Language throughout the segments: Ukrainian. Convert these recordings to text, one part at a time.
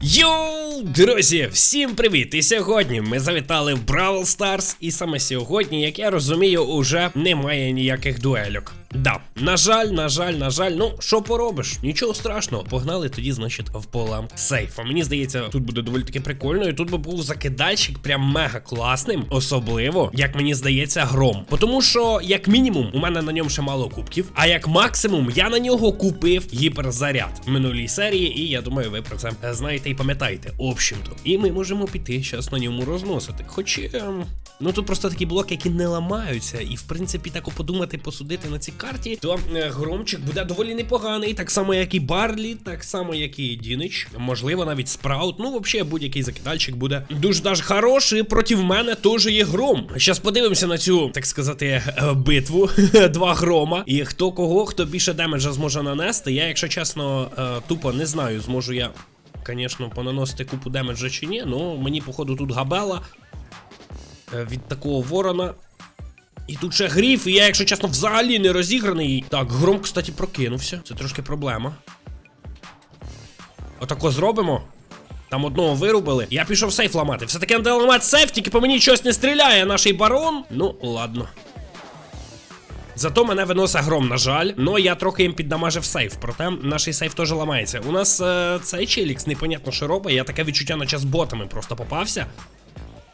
Йоу, друзі, всім привіт! І сьогодні ми завітали в Бравл Старс, і саме сьогодні, як я розумію, уже немає ніяких дуельок. Да, на жаль, на жаль, на жаль, ну що поробиш? Нічого страшного. Погнали тоді, значить, в полам сейфа. Мені здається, тут буде доволі таки прикольно. І тут би був закидальщик прям мега класним, особливо, як мені здається, гром. Тому що, як мінімум, у мене на ньому ще мало кубків, а як максимум, я на нього купив гіперзаряд в минулій серії, і я думаю, ви про це знаєте і пам'ятаєте. Общем-то. І ми можемо піти зараз на ньому розносити. Хоч. ем, Ну тут просто такі блоки, які не ламаються, і в принципі так подумати, посудити на цій карті, то е, громчик буде доволі непоганий, так само як і Барлі, так само як і Дінич, можливо, навіть Спраут. Ну, взагалі, будь-який закидальчик буде дуже даже хороший. Проти мене теж є гром. Зараз подивимося на цю, так сказати, е, битву. Два грома. І хто кого, хто більше демеджа зможе нанести. Я, якщо чесно, е, тупо не знаю, зможу я. Звісно, понаносити купу демеджа чи ні, ну мені, походу, тут габела від такого ворона. І тут ще гріф, і я, якщо чесно, взагалі не розіграний. Так, гром, кстати, прокинувся. Це трошки проблема. Отако зробимо. Там одного вирубили. Я пішов сейф ламати. Все-таки треба ламати сейф, тільки по мені щось не стріляє, наш барон. Ну, ладно. Зато мене виносить гром, на жаль. Ну я трохи їм піддамажив сейф. Проте наш сейф теж ламається. У нас е, цей челікс, непонятно, що робить. Я таке відчуття, наче з ботами просто попався.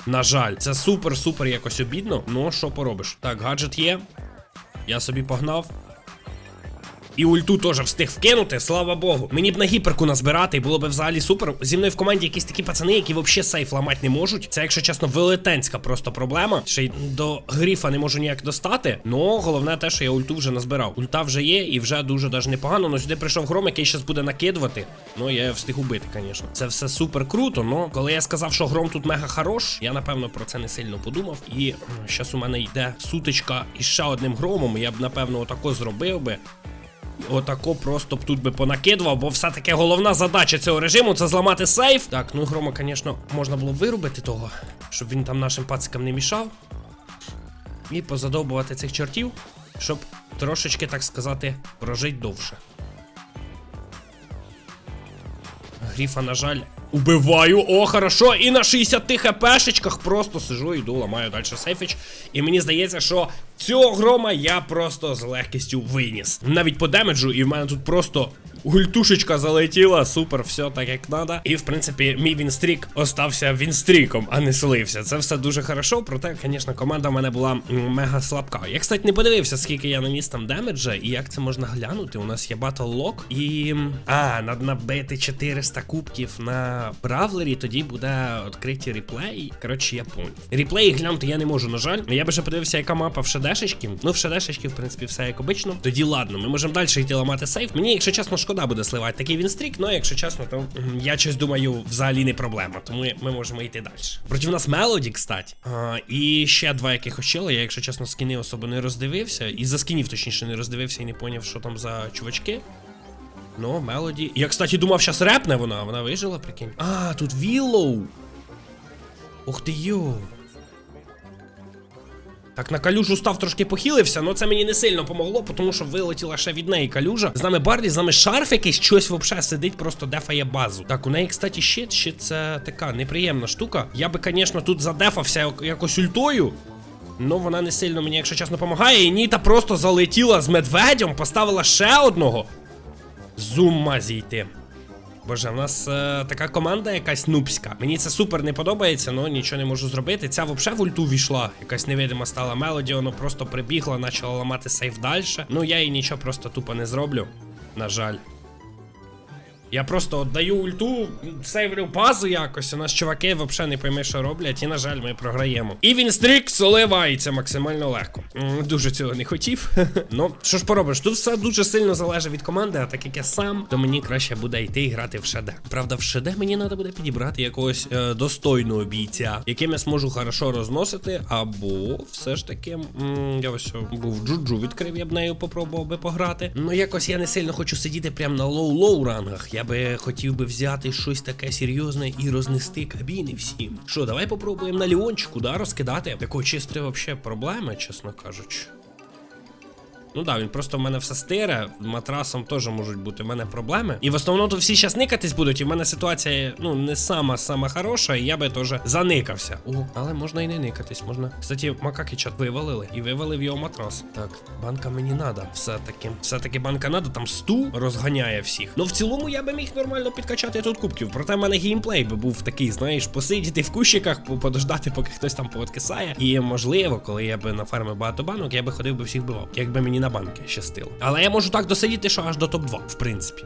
На жаль, це супер-супер якось обідно. Ну, що поробиш? Так, гаджет є. Я собі погнав. І ульту теж встиг вкинути, слава Богу. Мені б на гіперку назбирати, і було б взагалі супер. Зі мною в команді якісь такі пацани, які взагалі сейф ламати не можуть. Це, якщо чесно, велетенська просто проблема. Ще й до гріфа не можу ніяк достати. Ну, головне те, що я ульту вже назбирав. Ульта вже є і вже дуже даже непогано. Ну сюди прийшов гром, який зараз буде накидувати. Ну, я встиг убити, звісно. Це все супер круто. Ну, коли я сказав, що гром тут мега хорош, я напевно про це не сильно подумав. І зараз у мене йде сутичка із ще одним громом. Я б напевно отако зробив би. Отако просто б тут би понакидував, бо все-таки головна задача цього режиму це зламати сейф. Так, ну грома, звісно, можна було вирубити того, щоб він там нашим пацикам не мішав. І позадовбувати цих чортів, щоб трошечки, так сказати, прожити довше. Гріфа, на жаль, убиваю. О, хорошо. І на 60 хпшечках просто сижу, йду, ламаю далі сейфіч. І мені здається, що цього грома я просто з легкістю виніс. Навіть по демеджу, і в мене тут просто. Гультушечка залетіла, супер, все так як надо. І в принципі, мій вінстрік остався вінстріком, а не слився. Це все дуже хорошо. Проте, звісно, команда в мене була мега слабка. Я, кстати, не подивився, скільки я наніс там демеджа, і як це можна глянути. У нас є батл лок і. А, надо набити 400 кубків на бравлері, тоді буде відкриті реплеї. Коротше, я понял. Реплеї глянути я не можу, на жаль. Я би ще подивився, яка мапа в шедешечки. Ну, в шедешечки, в принципі, все як обично. Тоді ладно, ми можемо далі йти ламати сейф. Мені, якщо чесно, шкода буде сливати такий вінстрік, ну якщо чесно, то я щось думаю, взагалі не проблема. Тому ми можемо йти далі. Проти нас Мелоді, кстати. А, і ще два якихось чоли. Я, якщо чесно, скіни особо не роздивився. І за скінів, точніше, не роздивився і не поняв, що там за чувачки. Ну, Мелоді. Я, кстати, думав, щас репне вона, вона вижила, прикинь. А, тут Віллоу. Ух ти йо. Так, на калюжу став трошки похилився, але це мені не сильно помогло, тому що вилетіла ще від неї калюжа. З нами Барлі, з нами шарф якийсь щось вообще сидить, просто дефає базу. Так, у неї, кстати, щит, щит це така неприємна штука. Я би, звісно, тут задефався якось ультою. Ну, вона не сильно мені, якщо чесно, допомагає. І Ніта просто залетіла з медведем, поставила ще одного. З зійти. Боже, в нас е, така команда якась нубська. Мені це супер не подобається, але нічого не можу зробити. Ця взагалі в ульту війшла. Якась невидима стала мелоді, воно просто прибігла, почала ламати сейф далі. Ну я їй нічого просто тупо не зроблю. На жаль. Я просто даю ульту, сейвлю базу якось. У нас чуваки взагалі не пойми, що роблять, і, на жаль, ми програємо. І він стрік соливається максимально легко. Дуже цього не хотів. ну, що ж поробиш? Тут все дуже сильно залежить від команди, а так як я сам, то мені краще буде йти і грати в ШД. Правда, в ШД мені треба буде підібрати якогось е, достойного бійця, яким я зможу хорошо розносити, або все ж таки, м, я ось був джуджу відкрив, я б нею попробував би пограти. Ну якось я не сильно хочу сидіти прямо на лоу-лоу рангах. Я би хотів би взяти щось таке серйозне і рознести кабіни всім. Що, давай попробуємо на Ліончику, да, розкидати. Такого чисто взагалі проблема, чесно кажучи. Ну да, він просто в мене все стире, матрасом теж можуть бути в мене проблеми. І в основному тут всі щас никатись будуть, і в мене ситуація ну не сама сама хороша, і я би теж заникався. О, але можна і не никатись, можна. Кстати, макаки вивалили і вивалив його матрас. Так, банка мені надо. Все-таки, все-таки банка надо, там сту розганяє всіх. Ну в цілому я би міг нормально підкачати тут кубків. Проте в мене геймплей би був такий, знаєш, посидіти в кущиках, по- подождати, поки хтось там пооткисає. І можливо, коли я би нафармив багато банок, я би ходив би всіх бивав, якби мені на банки щастило. Але я можу так досидіти, що аж до топ-2, в принципі.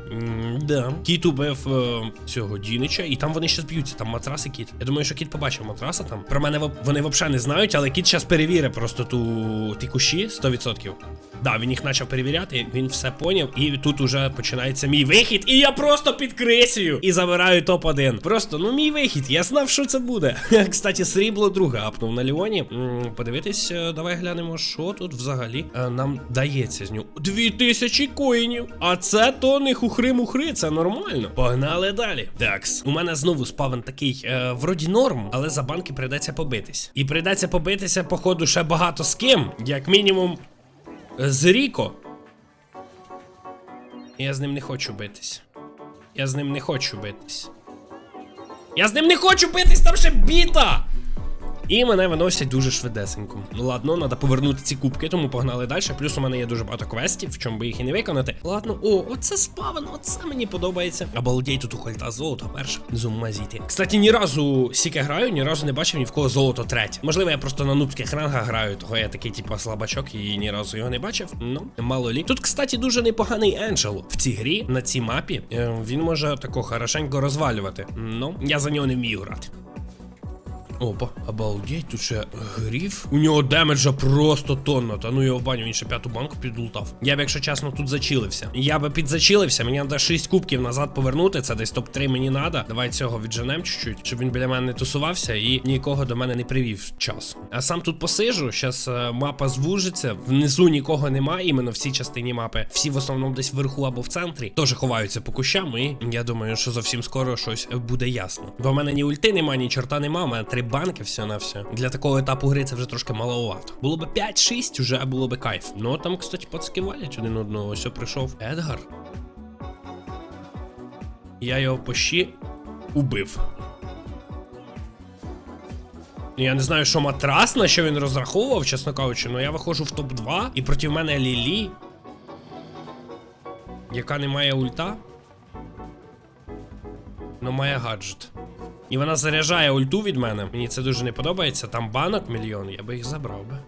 да. Кіт убив е, цього Дінича, і там вони ще б'ються, Там матрас і кіт. Я думаю, що кіт побачив матраса там. Про мене вони взагалі не знають, але кіт зараз перевірить просто ту ті кущі 100%. Да, він їх почав перевіряти, він все поняв, і тут уже починається мій вихід, і я просто підкреслюю і забираю топ-1. Просто, ну мій вихід, я знав, що це буде. Кстати, срібло друге апнув на Ліоні. Подивитись, е, давай глянемо, що тут взагалі е, нам дається з нього. Дві тисячі коїнів. А це то не хухри-мухри, це нормально. Погнали далі. Такс, у мене знову спавен такий, е, вроді норм, але за банки прийдеться побитись. І прийдеться побитися, походу, ще багато з ким, як мінімум. З Ріко. Я з ним не хочу битись. Я з ним не хочу битись. Я з ним не хочу битись, там ще біта! І мене виносять дуже швидесенько. Ну ладно, треба повернути ці кубки, тому погнали далі. Плюс у мене є дуже багато квестів, в чому би їх і не виконати. Ладно, о, оце спавен, оце мені подобається. Обалдей тут у хольта золото перше. З ума зійти. Кстати, ні разу сіке граю, ні разу не бачив ні в кого золото третє. Можливо, я просто на нубських рангах граю, того я такий, типу, слабачок і ні разу його не бачив. Ну, мало лі. Тут, кстати, дуже непоганий Енджел в цій грі, на цій мапі. Е, Він може тако хорошенько розвалювати. Ну, я за нього не вмію грати. Опа, обалдеть, тут ще гріф. У нього демеджа просто тонна. Та ну його баню, він ще п'яту банку підлутав. Я б, якщо чесно, тут зачилився. Я би підзачилився, мені треба 6 кубків назад повернути. Це десь топ-3 мені треба. Давай цього відженем чуть-чуть, щоб він біля мене не тусувався і нікого до мене не привів часу. А сам тут посижу, зараз мапа звужиться, внизу нікого немає, іменно в цій частині мапи. Всі в основному десь вверху або в центрі. Теж ховаються по кущам, і я думаю, що зовсім скоро щось буде ясно. Бо в мене ні ульти нема, ні чорта нема, у мене три банки все на все. Для такого етапу гри це вже трошки маловато. Було б 5-6, уже було б кайф. Ну там, кстати, пацки один одного. Ось прийшов Едгар. Я його пощі убив. Я не знаю, що матрас, на що він розраховував, чесно кажучи, але я виходжу в топ-2 і проти мене Лілі, яка не має ульта, но має гаджет. І вона заряджає ульту від мене. Мені це дуже не подобається. Там банок мільйон, я би їх забрав би.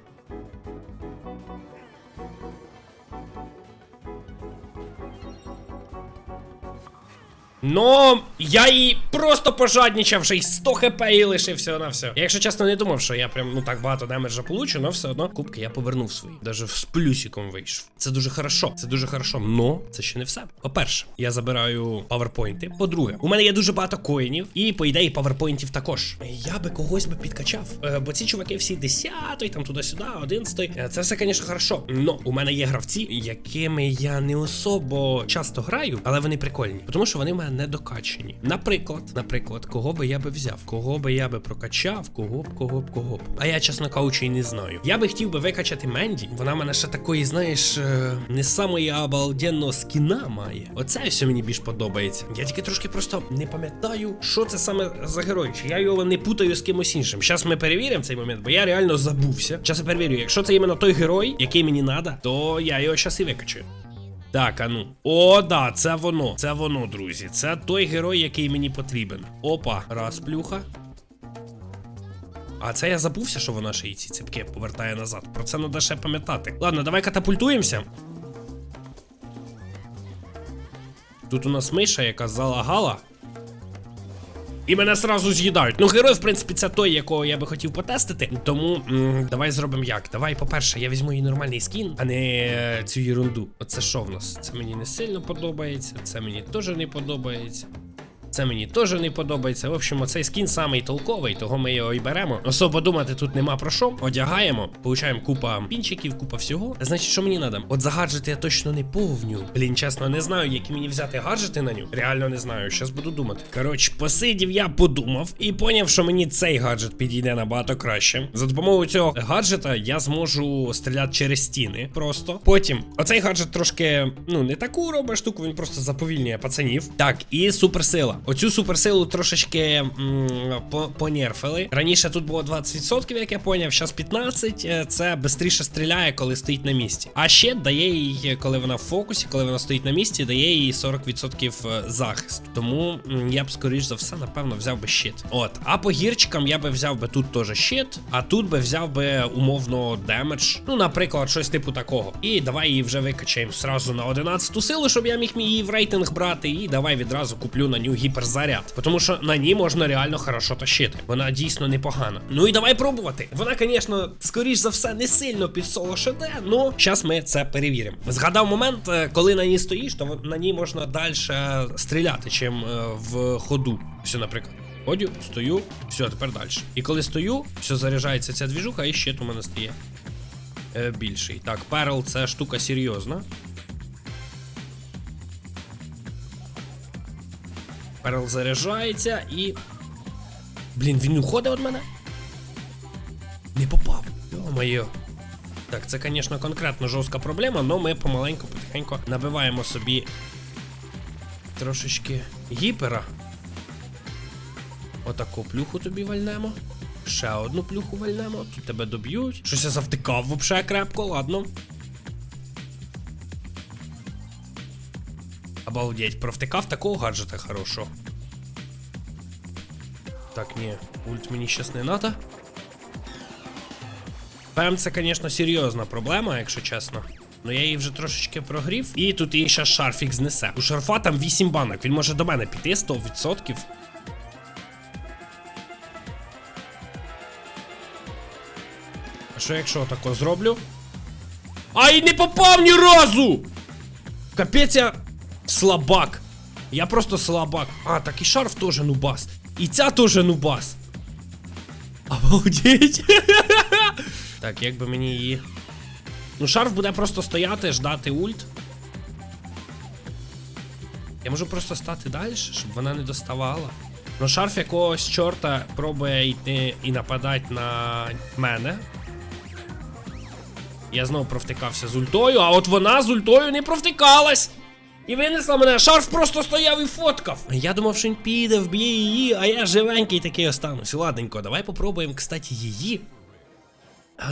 Ну, я їй просто пожаднічав, вже й 100 хп і лишився на все. Я, якщо чесно, не думав, що я прям ну так багато демеджа получу, але все одно кубки я повернув свої. Даже з плюсиком вийшов. Це дуже хорошо. Це дуже хорошо. Но це ще не все. По-перше, я забираю паверпойнти. По-друге, у мене є дуже багато коїнів, і по ідеї паверпойнтів також. Я би когось би підкачав. Е, бо ці чуваки всі 10 там туди-сюди, 11 Е, Це все, звісно, хорошо. Но у мене є гравці, якими я не особо часто граю, але вони прикольні, тому що вони в мене не докачені. Наприклад, наприклад, кого би я би взяв, кого би я би прокачав, кого б, кого б, кого б. А я, чесно кажучи, і не знаю. Я би хотів би викачати Менді. Вона мене ще такої, знаєш, е, не самої обалденного скіна має. Оце все мені більш подобається. Я тільки трошки просто не пам'ятаю, що це саме за герой. Чи я його не путаю з кимось іншим. Зараз ми перевіримо цей момент, бо я реально забувся. Зараз я перевірю, якщо це іменно той герой, який мені треба, то я його зараз і викачаю. Так, а ну. О, да, це воно. Це воно, друзі. Це той герой, який мені потрібен. Опа, раз плюха. А це я забувся, що вона ще й ці ціпки повертає назад. Про це треба ще пам'ятати. Ладно, давай катапультуємося. Тут у нас миша, яка залагала. І мене сразу з'їдають. Ну, герой, в принципі, це той, якого я би хотів потестити. Тому м, давай зробимо як. Давай, по-перше, я візьму її нормальний скін, а не е, цю ерунду. Оце що в нас? Це мені не сильно подобається, це мені теж не подобається. Це мені теж не подобається. В общем, оцей скін самий толковий, того ми його і беремо. Особо думати тут нема про що. Одягаємо, получаємо купа пінчиків, купа всього. Значить, що мені треба? От за гаджети я точно не повню. Блін, чесно, не знаю, які мені взяти гаджети на ню. Реально не знаю. Щас буду думати. Коротше, посидів, я подумав і поняв, що мені цей гаджет підійде набагато краще. За допомогою цього гаджета я зможу стріляти через стіни. Просто потім оцей гаджет трошки, ну не таку робить штуку, він просто заповільнює пацанів. Так, і суперсила. Оцю суперсилу трошечки м, по- понерфили. Раніше тут було 20%, як я поняв, зараз 15%. Е, Це швидше стріляє, коли стоїть на місці. А ще дає їй, коли вона в фокусі, коли вона стоїть на місці, дає їй 40% захисту. Тому я б скоріш за все, напевно, взяв би щит. От, а по гірчикам я би взяв би тут теж щит, а тут би взяв би умовно демедж. Ну, наприклад, щось типу такого. І давай її вже викачаємо сразу на 11 силу, щоб я міг її в рейтинг брати. І давай відразу куплю на нього гіперзаряд. Тому що на ній можна реально хорошо тащити. Вона дійсно непогана. Ну і давай пробувати. Вона, звісно, скоріш за все, не сильно під соло шеде, але зараз ми це перевіримо. Згадав момент, е, коли на ній стоїш, то на ній можна далі стріляти, чим е, в ходу. Все, наприклад. Ходю, стою, все, тепер далі. І коли стою, все заряджається ця двіжуха, і щит у мене стає е, більший. Так, перл це штука серйозна. Перл заряджається і. Блін, він уходить від мене? Не попав. Йо-моє. Так, це, звісно, конкретно жорстка проблема, але ми помаленьку, потихеньку набиваємо собі трошечки гіпера. Отаку плюху тобі вальнемо. Ще одну плюху вальнемо. Тут тебе доб'ють. Щось я завтикав вообще крепко, ладно. Обалдеть, провтикав такого гаджета хорошого. Так, ні, ульт мені щас не надо. ПМ це, звісно, серйозна проблема, якщо чесно. Ну я її вже трошечки прогрів. І тут її ще шарфік знесе. У шарфа там 8 банок. Він може до мене піти 100%. А що якщо тако зроблю? Ай, не попав ні разу! Капець я слабак. Я просто слабак. А, так і шарф теж нубас. І ця теж нубас. Обалдеть. так, як би мені її. Ну, шарф буде просто стояти, ждати ульт. Я можу просто стати далі, щоб вона не доставала. Ну, шарф якогось чорта пробує йти і нападати на мене. Я знову провтикався з ультою, а от вона з ультою не провтикалась. І винесла мене, шарф просто стояв і фоткав. Я думав, що він піде, вб'є її, а я живенький такий останусь. Ладненько, давай попробуємо, кстати, її.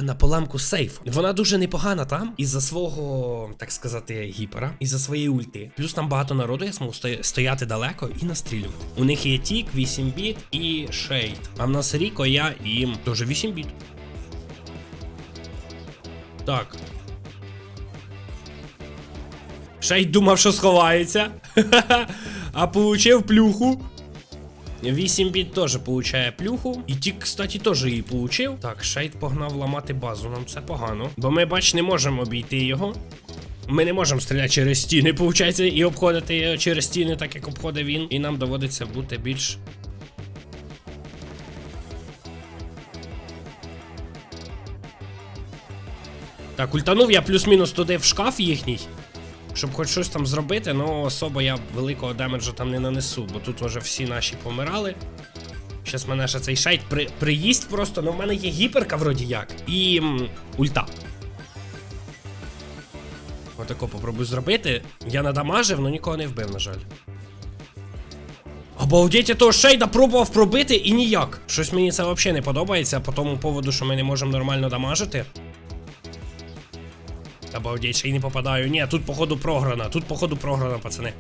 На поламку сейф. Вона дуже непогана там, із-за свого, так сказати, гіпера, із-за своєї ульти. Плюс там багато народу, я сто- стояти далеко і настрілювати. У них є тік, 8 біт і шейд. А в нас Ріко, я і їм теж 8 біт. Так. Шейд думав, що сховається. а получив плюху. 8 біт теж получає плюху. І тік, кстати, теж її получив. Так, Шейд погнав ламати базу, нам це погано. Бо ми, бач, не можемо обійти його. Ми не можемо стріляти через стіни, виходить, і обходити через стіни, так як обходив він. І нам доводиться бути більш. Так, ультанув я плюс-мінус туди в шкаф їхній. Щоб хоч щось там зробити, але особо я великого демеджу там не нанесу, бо тут вже всі наші помирали. Щас мене ще цей шейт при, приїсть просто, але в мене є гіперка вроді як. І м, ульта. Отако попробую зробити. Я надамажив, але нікого не вбив, на жаль. Обалдеть, я того шейда пробував пробити і ніяк. Щось мені це взагалі не подобається по тому поводу, що ми не можемо нормально дамажити. Обалдеть, ще й не попадаю. Ні, тут походу програна, тут походу програна, пацани.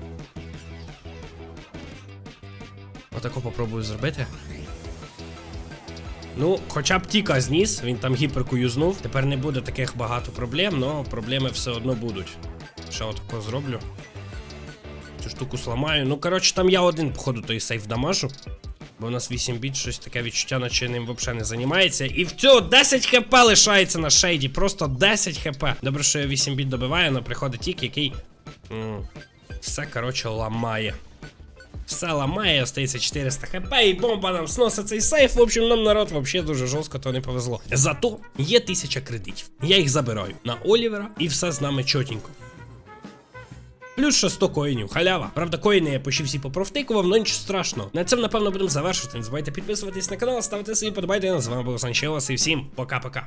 Отако попробую зробити. Ну, хоча б Тіка зніс, він там гіперку юзнув. Тепер не буде таких багато проблем, але проблеми все одно будуть. Ще отако зроблю. Цю штуку сламаю. Ну, коротше, там я один, походу, той сейф дамажу. Бо у нас 8 біт, щось таке відчуття, наче ним взагалі не займається. І в цього 10 хп лишається на шейді. Просто 10 хп. Добре, що я 8 біт добиваю, але приходить тік, який. м, все, коротше, ламає. Все ламає, остається 400 хп, і бомба нам сносить цей сейф. В общем, нам народ взагалі дуже жорстко, то не повезло. Зато є 1000 кредитів. Я їх забираю на Олівера, і все з нами чотенько. Плюс ще 100 коїнів, халява. Правда, коїни я почти всі попрофтикував, але нічого страшного. На цьому, напевно, будемо завершувати. Не забувайте підписуватись на канал, ставити свої подобайки. З вами був Санчелос і всім пока-пока.